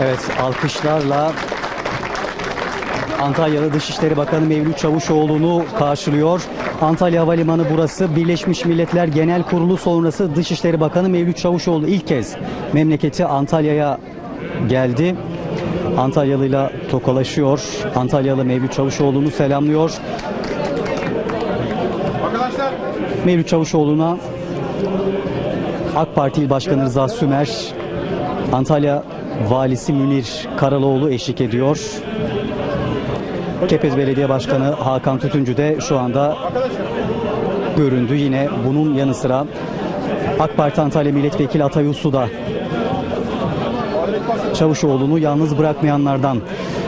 Evet alkışlarla Antalya'da Dışişleri Bakanı Mevlüt Çavuşoğlu'nu karşılıyor. Antalya Havalimanı burası. Birleşmiş Milletler Genel Kurulu sonrası Dışişleri Bakanı Mevlüt Çavuşoğlu ilk kez memleketi Antalya'ya geldi. Antalyalı'yla tokalaşıyor. Antalyalı Mevlüt Çavuşoğlu'nu selamlıyor. Mevlüt Çavuşoğlu'na AK Parti İl Başkanı Rıza Sümer, Antalya Valisi Münir Karaloğlu eşlik ediyor. Kepez Belediye Başkanı Hakan Tütüncü de şu anda göründü. Yine bunun yanı sıra AK Parti Antalya Milletvekili Atay Uslu da Çavuşoğlu'nu yalnız bırakmayanlardan.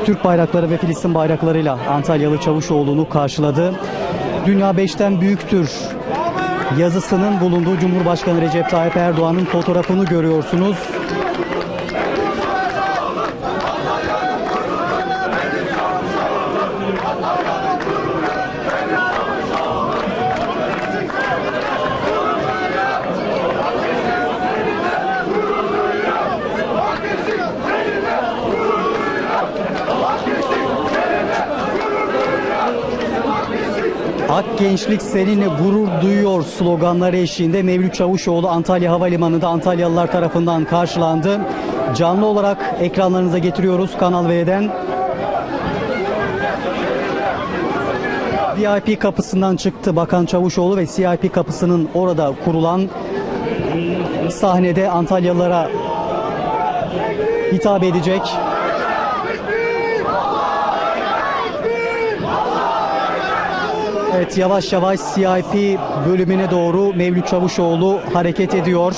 Türk bayrakları ve Filistin bayraklarıyla Antalyalı Çavuşoğlu'nu karşıladı. Dünya beşten büyüktür yazısının bulunduğu Cumhurbaşkanı Recep Tayyip Erdoğan'ın fotoğrafını görüyorsunuz. Ak gençlik seninle gurur duyuyor sloganları eşliğinde Mevlüt Çavuşoğlu Antalya Havalimanı'nda Antalyalılar tarafından karşılandı. Canlı olarak ekranlarınıza getiriyoruz Kanal V'den. VIP kapısından çıktı Bakan Çavuşoğlu ve CIP kapısının orada kurulan sahnede Antalyalılara hitap edecek. Evet yavaş yavaş CIP bölümüne doğru Mevlüt Çavuşoğlu hareket ediyor.